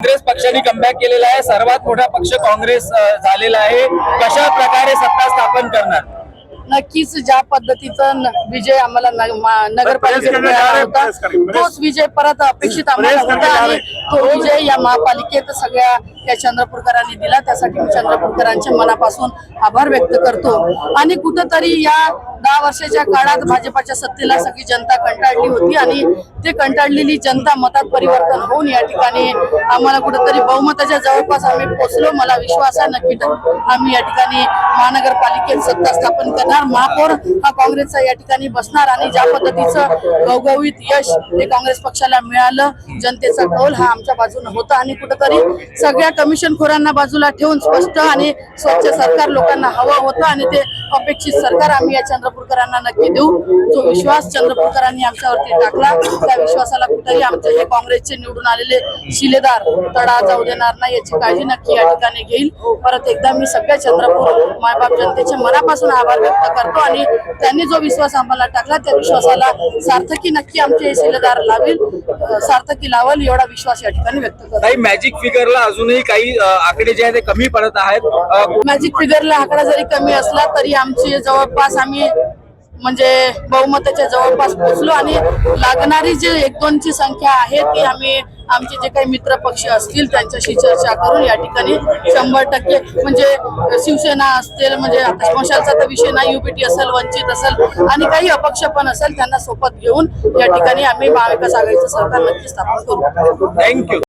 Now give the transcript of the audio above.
काँग्रेस पक्षाने कमबॅक केलेला आहे. सर्वात मोठा पक्ष काँग्रेस झालेला आहे. कशा प्रकारे सत्ता स्थापन करणार? नक्कीच ज्या पद्धतीचं विजय आम्हाला नगरपालिकेत मिळाला होता तोच विजय परत अपेक्षित आम्हाला होता आणि तो विजय या महापालिकेत सगळ्या या चंद्रपूरकरांनी दिला. त्यासाठी मी चंद्रपूरकरांचे मनापासून आभार व्यक्त करतो. आणि कुठंतरी या दहा वर्षाच्या काळात भाजपाच्या सत्तेला सगळी जनता कंटाळली होती आणि ते कंटाळलेली जनता मतात परिवर्तन होऊन या ठिकाणी आम्हाला कुठंतरी बहुमताच्या जवळपास आम्ही पोहोचलो. मला विश्वास आहे नक्की आम्ही या ठिकाणी महानगरपालिकेत सत्ता स्थापन करणार. महापौर हा काँग्रेसचा या ठिकाणी बसणार आणि ज्या पद्धतीचं घवघवीत यश हे काँग्रेस पक्षाला मिळालं जनतेचा कौल हा आमच्या बाजूने होता आणि कुठंतरी सगळ्या कमिशनखोरांना बाजूला ठेवून स्पष्ट आणि स्वच्छ सरकार लोकांना हवं होतं आणि ते अपेक्षित सरकार आम्ही या चंद्रपूरकरांना नक्की देऊ. जो विश्वास चंद्रपूरकरांनी आमच्यावरती टाकला त्या विश्वासाला कुठेही आमचे हे काँग्रेसचे निवडून आलेले शिलेदार तडा जाऊ देणार नाही याची काळजी नक्की या ठिकाणी घेईल. परत एकदा मी सगळ्या चंद्रपूर मायबाप जनतेचे मनापासून आभार व्यक्त करतो आणि त्यांनी जो विश्वास आम्हाला टाकला त्या विश्वासाला सार्थकी नक्की आमचे हे शिलेदार लावेल सार्थकी लावल एवढा विश्वास या ठिकाणी व्यक्त करतो. मॅजिक फिगरला अजूनही काही आकडे जे आहेत ते कमी पडत आहेत. मॅजिक फिगरला आकडा जरी कमी असला तरी आमची जवळपास आम्ही म्हणजे बहुमताच्या जवळपास पोहोचलो आणि लागणारी जे एक दोनची संख्या आहे ती आम्ही आमचे जे काही मित्र पक्ष असतील त्यांच्याशी चर्चा करून या ठिकाणी शंभर टक्के म्हणजे शिवसेना असतील म्हणजे आता तर विषय नाही युपीटी असेल वंचित असेल आणि काही अपक्ष पण असेल त्यांना सोबत घेऊन या ठिकाणी आम्ही महाविकास आघाडीचं सरकार नक्की स्थापन करू. थँक्यू